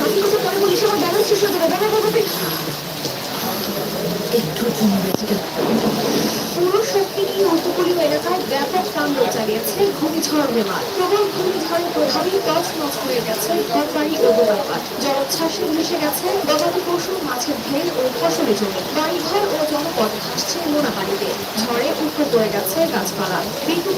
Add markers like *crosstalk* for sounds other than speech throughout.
বাকি *laughs* কথা পরে বলিস আমার ব্যালেন্স শেষ হয়ে যাবে ব্যাপার ব্যাপার একটু পুরো ঘূর্ণিঝড় দশ নষ্ট হয়ে গেছে ঘরবাড়ি ও দোকানপাট গবাদি পশু মাছের ভেল ও ফসলের জমি। বাড়িঘর ও জনপদ ভাসছে নোনা ঝড়ে উপড়ে পড়ে গেছে গাছপালা। বিদ্যুতের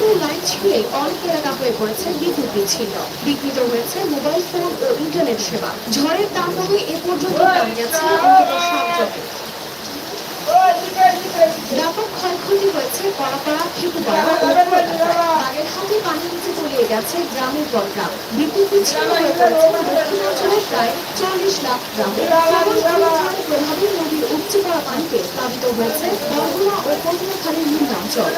ছিঁড়ে অনেক এলাকা হয়ে পড়েছে বিদ্যুৎ বিচ্ছিন্ন। বিঘ্নিত হয়েছে মোবাইল ফোন ও ইন্টারনেট সেবা। ঝড়ের তাণ্ডবে এ পর্যন্ত ব্যাপক ক্ষয়ক্ষতি হয়েছে কড়াপাড়া খেপুপাড়া ও নিচে তলিয়ে গেছে গ্রামের পর বিদ্যুৎ বিচ্ছিন্ন হয়ে প্রায় চল্লিশ লাখ গ্রাম। প্রভাবে নদীর উপচে পড়া পানিতে প্লাবিত হয়েছে বরগুনা ও নিম্নাঞ্চল।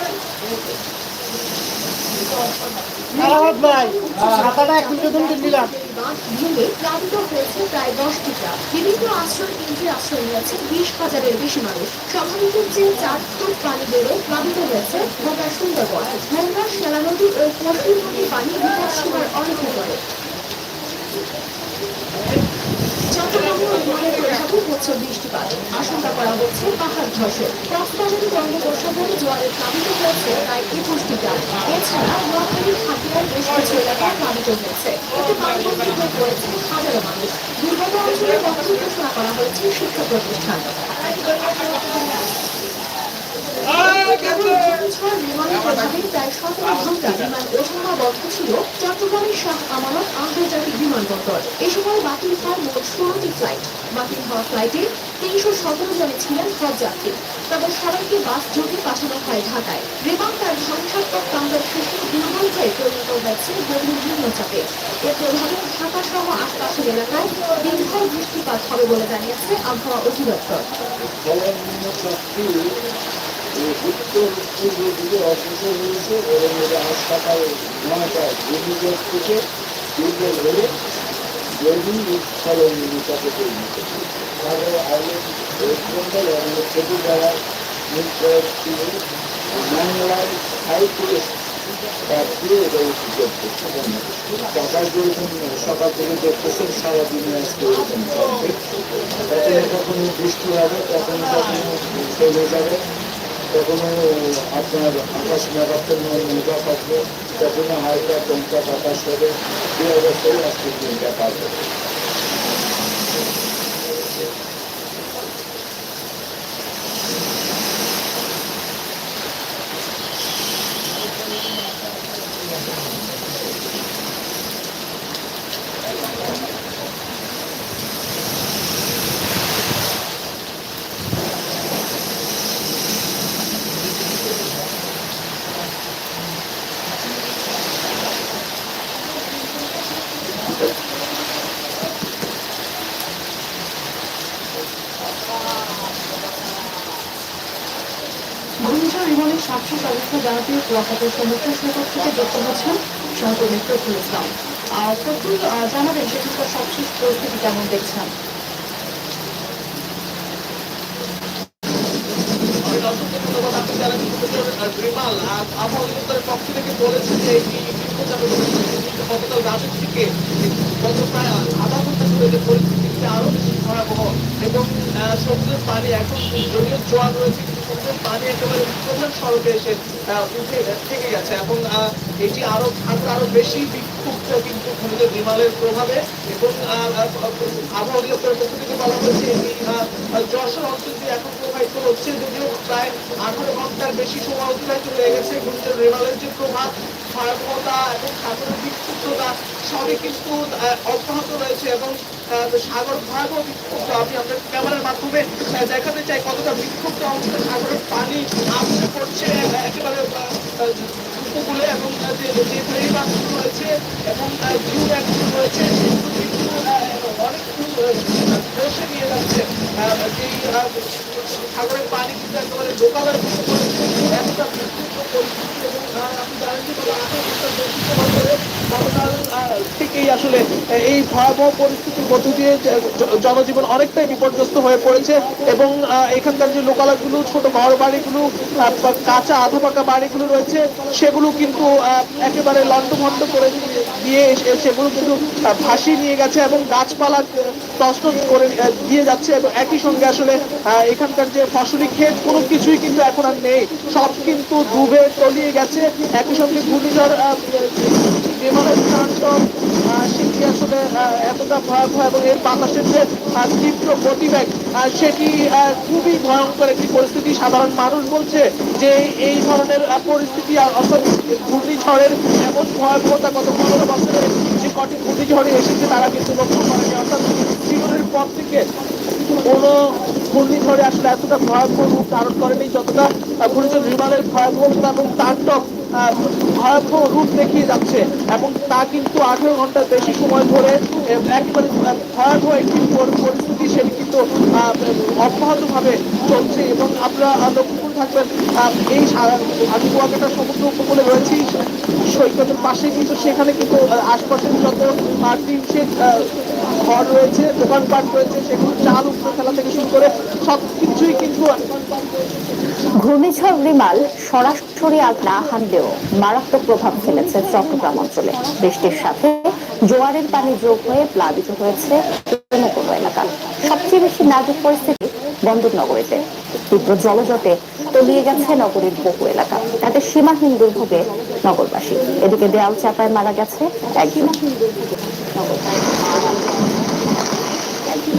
প্লাবিত হয়েছে প্রায় দশটি গ্রাম বিভিন্ন আশ্রয় কেন্দ্রে আশ্রয় নিয়েছে বিশ হাজারের বেশি মানুষ। স্বাভাবিকের চেয়ে চার ফুট পানি হয়েছে গোটা সুন্দরবন। গঙ্গা সেলা নদী ও পশুর নদীর পানি বিপদ সীমার অনেক উপরে। বৃষ্টিপাত আশঙ্কা করা হচ্ছে পাহাড় ধসে কক্সবাজারে বঙ্গোপসাগরে জোয়ারে প্লাবিত হয়েছে এছাড়া এলাকায় প্লাবিত হয়েছে এতে পানিবন্দী হয়ে করা হয়েছে শিক্ষা প্রতিষ্ঠান বিমান ওঠানামা ছিল চট্টগ্রামের শাহ আমানত আন্তর্জাতিক বিমানবন্দর এ সময় বাতিল হয় মোট ষোলোটি ফ্লাইট বাতিল হওয়া ফ্লাইটে তিনশো সতেরো জনে ছিলেন হজ যাত্রী সবাইকে বাস যোগে পাঠানো হয় ঢাকায় বিমান তার ধ্বংসাত্মক তাণ্ডব শেষে দুর্বল হয়ে পরিণত হয়েছে গভীর নিম্নচাপে এর ঢাকা সহ আশপাশের এলাকায় দিনভর বৃষ্টিপাত হবে বলে জানিয়েছে আবহাওয়া অধিদপ্তর উত্তর পূর্ব দিকে অগ্রসর হয়েছে এবং এটা আজ সকাল নয়টায় ঘূর্ণিঝড় থেকে দুর্বল হয়ে দৈনিক সর্বনিম্ন চাপে পরিণত তারপরে আগে ওয়েস্ট সকাল থেকে দেখতেছেন সারাদিনে আজকে এরকম থাকবে কখনো বৃষ্টি হবে কখনো কখনো চলে যাবে কখনো আপনার আকাশ মেঘাচ্ছন্ন নৌকা থাকবে কখনো হালকা দমকা বাতাস হবে। এই অবস্থায় আজকে দিনটা পাবে ঘূর্ণিঝড় রিমনের সাতশো অবস্থা কুয়াকাটার সমুদ্র সৈকত থেকে যুক্ত হচ্ছেন সহকর্মী প্রফুল ইসলাম। আর প্রফুল জানাবেন সেখানকার সবশেষ পরিস্থিতি কেমন দেখছেন? পরিস্থিতি আরও বেশি ভয়াবহ এবং সমুদ্রের পানি এখন যদিও জোয়ার রয়েছে পানি একেবারে প্রধান সড়কে এসে উঠে থেকে গেছে। এবং এটি আরও আরও বেশি বিক্ষুব্ধ কিন্তু প্রভাবে এবং আবহাওয়া হচ্ছে, যদিও প্রায় আঠারো বেশি সময় অতিবাহিত গেছে। ঘূর্ণিঝড় রেমালের যে প্রভাব ভয়াবহতা এবং সাগরের বিক্ষুব্ধতা সবই কিন্তু অব্যাহত রয়েছে এবং সাগর ভয়াবহ বিক্ষুব্ধ আমি আপনার ক্যামেরার মাধ্যমে দেখাতে চাই কতটা বিক্ষুব্ধ অবস্থা সাগরের পানি আসতে পড়ছে একেবারে উপকূলে এবং যে রয়েছে এবং ভিউ ব্যাগগুলো রয়েছে সেগুলো নিয়ে যাচ্ছে যেই সাগরের পানি কিন্তু একেবারে লোকালয় মতো এতটা বিস্তৃত পরিস্থিতি থেকেই আসলে এই ভয়াবহ পরিস্থিতির মধ্য দিয়ে জনজীবন অনেকটাই বিপর্যস্ত হয়ে পড়েছে এবং এখানকার যে লোকালয়গুলো, ছোট ঘর বাড়িগুলো কাঁচা আধা পাকা বাড়িগুলো রয়েছে, সেগুলো কিন্তু একেবারে লন্ডভন্ড করে দিয়ে- সেগুলো কিন্তু ভাসিয়ে নিয়ে গেছে এবং গাছপালা তছনছ করে দিয়ে যাচ্ছে এবং একই সঙ্গে আসলে এখানকার যে ফসলি ক্ষেত, কোনো কিছুই কিন্তু এখন আর নেই। সব কিন্তু ডুবে তলিয়ে গেছে একই সঙ্গে ঘূর্ণিঝড় বিমানের আহ, সেটি আসলে এতটা ভয়াবহ এবং এর বাতাসের যে তীব্র গতিবেগ সেটি খুবই ভয়ঙ্কর একটি পরিস্থিতি। সাধারণ মানুষ বলছে যে এই ধরনের পরিস্থিতি অর্থাৎ ঘূর্ণিঝড়ের এমন ভয়াবহতা গত পনেরো বছরে যে কটি ঘূর্ণিঝড়ে এসেছে তারা কিন্তু লক্ষ্য করেনি। অর্থাৎ জীবনের পর থেকে কোনো ঘূর্ণিঝড়ে আসলে এতটা ভয়াবহ রূপ ধারণ করেনি যতটা ঘূর্ণিঝড় বিমানের ভয়াবহতা এবং তাণ্ডব ভয়াবহ রূপ দেখিয়ে যাচ্ছে এবং তা কিন্তু আঠেরো ঘণ্টার বেশি সময় ধরে একেবারে ভয়াবহ একটি পর- পরিস্থিতি সেটি কিন্তু অব্যাহতভাবে চলছে এবং আপনারা লক্ষ্য করে থাকবেন এই আমি কুয়াকাটা সমুদ্র উপকূলে রয়েছি, সৈকতের পাশে কিন্তু সেখানে কিন্তু আশপাশের যত টিন শেড ঘর রয়েছে, দোকানপাট রয়েছে, সেগুলো চাল উপরে ফেলা থেকে শুরু করে সব কিছুই কিন্তু ঘূর্ণিঝড় রিমাল সরাসরি আগ না হানলেও মারাত্মক প্রভাব ফেলেছে চট্টগ্রাম অঞ্চলে। বৃষ্টির সাথে জোয়ারের পানি যোগ হয়ে প্লাবিত হয়েছে কোনো এলাকা। সবচেয়ে বেশি নাজুক পরিস্থিতি বন্দরনগরীতে। তীব্র জলজটে তলিয়ে গেছে নগরীর বহু এলাকা। তাতে সীমাহীন দুর্ভোগে নগরবাসী। এদিকে দেয়াল চাপায় মারা গেছে একজন।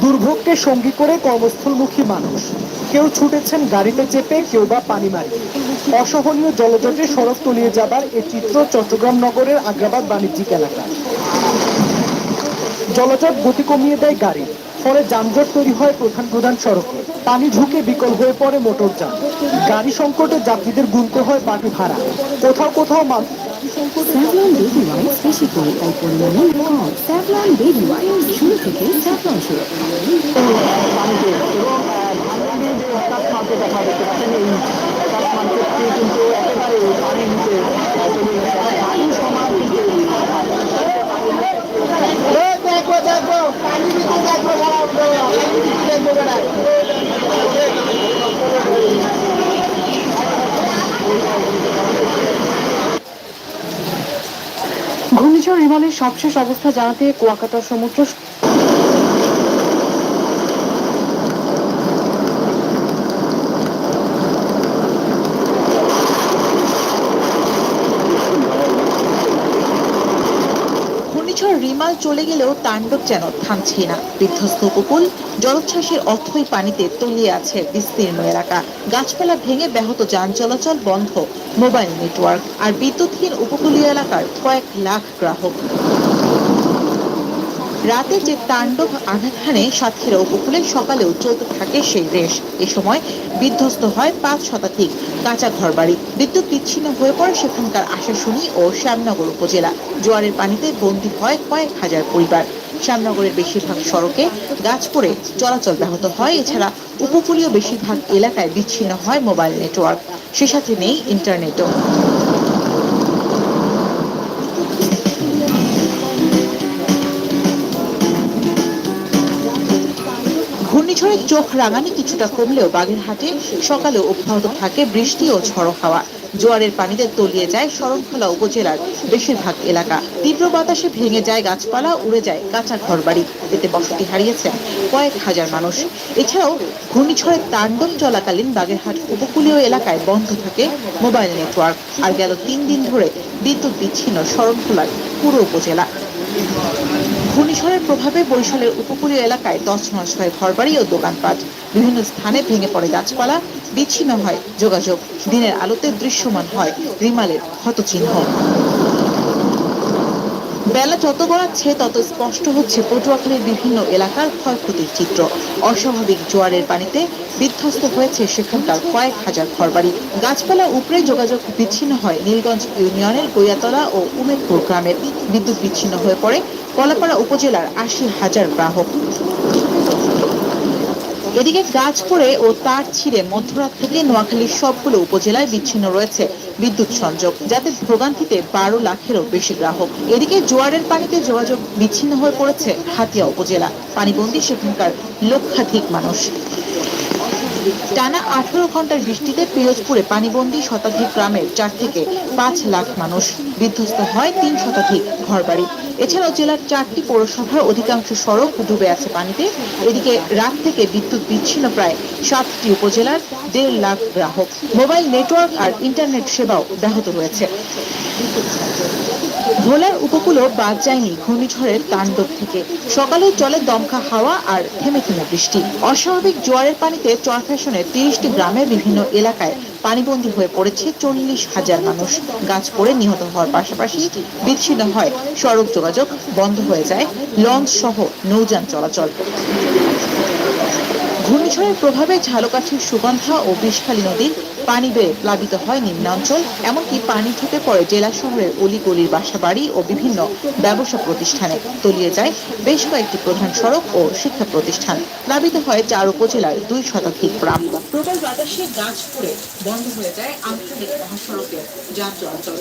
দুর্ভোগকে সঙ্গী করে কর্মস্থলমুখী মানুষ। কেউ ছুটেছেন গাড়িতে চেপে কেউ বা পানি মারি। অসহনীয় জলজটে সড়ক তলিয়ে যাবার এ চিত্র চট্টগ্রাম নগরের আগ্রাবাদ বাণিজ্যিক এলাকা। জলজট গতি কমিয়ে দেয় গাড়ি ফলে যানজট তৈরি হয় প্রধান প্রধান সড়কে। পানি ঢুকে বিকল হয়ে পড়ে মোটর যান। গাড়ি সংকটে যাত্রীদের গুনতে হয় বাড়ি ভাড়া। কোথাও কোথাও মানুষ স্যাভলন বেবি ওয়াইপস বেশি করে অল্প পরিমাণে খাও স্যাভলন বেবি ওয়াইপস শুরু থেকে স্যাভলন শুরু পানিতে এবং ধানমন্ডির যে কাঠ মার্কেট আপনারা দেখতে পাচ্ছেন এই কাঠ মার্কেটটি কিন্তু একেবারে পানির নিচে পানি ঘূর্ণিঝড় রিমালের সবশেষ অবস্থা জানাতে কুয়াকাটার সমুদ্র ঘূর্ণিঝড় রিমাল চলে গেলেও তাণ্ডব যেন থামছে না। বিধ্বস্ত উপকূল, জলোচ্ছ্বাসের অথই পানিতে তলিয়ে আছে বিস্তীর্ণ এলাকা। গাছপালা ভেঙে ব্যাহত যান চলাচল বন্ধ। মোবাইল নেটওয়ার্ক আর বিদ্যুৎহীন উপকূলীয় এলাকার কয়েক লাখ গ্রাহক। রাতে যে তাণ্ডব আঘাত হানে সাতক্ষীরা উপকূলে সকালেও চলতে থাকে সেই রেশ। এ সময় বিধ্বস্ত হয় পাঁচ শতাধিক কাঁচা ঘরবাড়ি। বিদ্যুৎ বিচ্ছিন্ন হয়ে পড়ে সেখানকার আশাশুনি ও শ্যামনগর উপজেলা। জোয়ারের পানিতে বন্দী হয় কয়েক হাজার পরিবার। শ্যামনগরের বেশিরভাগ সড়কে গাছ পড়ে চলাচল ব্যাহত হয়। এছাড়া উপকূলীয় বেশিরভাগ এলাকায় বিচ্ছিন্ন হয় মোবাইল নেটওয়ার্ক। সে সাথে নেই ইন্টারনেটও। ঘূর্ণিঝড় চোখ রাঙানি কিছুটা কমলেও বাগেরহাটে সকালে অব্যাহত থাকে বৃষ্টি ও ঝড়ো হাওয়া। জোয়ারের পানিতে তলিয়ে যায় শরণখোলা উপজেলার বেশিরভাগ এলাকা। তীব্র বাতাসে ভেঙে যায় গাছপালা, উড়ে যায় কাঁচা ঘরবাড়ি। এতে বসতি হারিয়েছেন কয়েক হাজার মানুষ। এছাড়াও ঘূর্ণিঝড়ের তাণ্ডব চলাকালীন বাগেরহাট উপকূলীয় এলাকায় বন্ধ থাকে মোবাইল নেটওয়ার্ক। আর গেল তিন দিন ধরে বিদ্যুৎ বিচ্ছিন্ন শরণখোলার পুরো উপজেলা। ঘূর্ণিঝড়ের প্রভাবে বরিশালের উপকূলীয় এলাকায় তছনছ হয় ঘরবাড়ি ও দোকানপাট। বিভিন্ন স্থানে ভেঙে পড়ে গাছপালা। বিচ্ছিন্ন হয় যোগাযোগ। দিনের আলোতে দৃশ্যমান হয় রিমালের ক্ষতচিহ্ন। বেলা যত গড়াচ্ছে তত স্পষ্ট হচ্ছে পটুয়াখালীর বিভিন্ন এলাকার ক্ষয়ক্ষতির চিত্র। অস্বাভাবিক জোয়ারের পানিতে বিধ্বস্ত হয়েছে সেখানকার কয়েক হাজার ঘরবাড়ি। গাছপালা উপরে যোগাযোগ বিচ্ছিন্ন হয় নীলগঞ্জ ইউনিয়নের গইয়াতলা ও উমেদপুর গ্রামের। বিদ্যুৎ বিচ্ছিন্ন হয়ে পড়ে কলাপাড়া উপজেলার আশি হাজার গ্রাহক। এদিকে গাছ পড়ে ও তার ছিঁড়ে মধ্যরাত থেকে নোয়াখালীর সবগুলো উপজেলায় বিচ্ছিন্ন রয়েছে বিদ্যুৎ সংযোগ, যাতে ভোগান্তিতে বারো লাখেরও বেশি গ্রাহক। এদিকে জোয়ারের পানিতে যোগাযোগ বিচ্ছিন্ন হয়ে পড়েছে হাতিয়া উপজেলা। পানিবন্দী সেখানকার লক্ষাধিক মানুষ। টানা আঠারো ঘণ্টার বৃষ্টিতে পিরোজপুরে পানিবন্দী শতাধিক গ্রামের চার থেকে পাঁচ লাখ মানুষ বিধ্বস্ত হয় তিন শতাধিক ঘরবাড়ি। এছাড়াও জেলার চারটি পৌরসভার অধিকাংশ সড়ক ডুবে আছে পানিতে। এদিকে রাত থেকে বিদ্যুৎ বিচ্ছিন্ন প্রায় সাতটি উপজেলার দেড় লাখ গ্রাহক। মোবাইল নেটওয়ার্ক আর ইন্টারনেট সেবাও ব্যাহত রয়েছে। ভোলার উপকূলও বাদ যায়নি ঘূর্ণিঝড়ের তাণ্ডব থেকে। সকালেও চলে দমকা হাওয়া আর থেমে থেমে বৃষ্টি। অস্বাভাবিক জোয়ারের পানিতে চরফ্যাশনের তিরিশটি গ্রামের বিভিন্ন এলাকায় পানিবন্দী হয়ে পড়েছে চল্লিশ হাজার মানুষ। গাছ পড়ে নিহত হওয়ার পাশাপাশি বিচ্ছিন্ন হয় সড়ক যোগাযোগ, বন্ধ হয়ে যায় লঞ্চ সহ নৌযান চলাচল। ঘূর্ণিঝড়ের প্রভাবে ঝালকাঠির সুগন্ধা ও বিষখালী নদীর পানি বেড়ে প্লাবিত হয় নিম্নাঞ্চল, এমনকি পানি ঢুকে পড়ে জেলা শহরের অলিগলির বাসাবাড়ি ও বিভিন্ন ব্যবসা প্রতিষ্ঠানে। তলিয়ে যায় বেশ কয়েকটি প্রধান সড়ক ও শিক্ষা প্রতিষ্ঠান। প্লাবিত হয় চার উপজেলার দুই শতাধিক গ্রাম। প্রবল বাতাসে গাছ পড়ে বন্ধ হয়ে যায় আঞ্চলিক মহাসড়কের যান চলাচল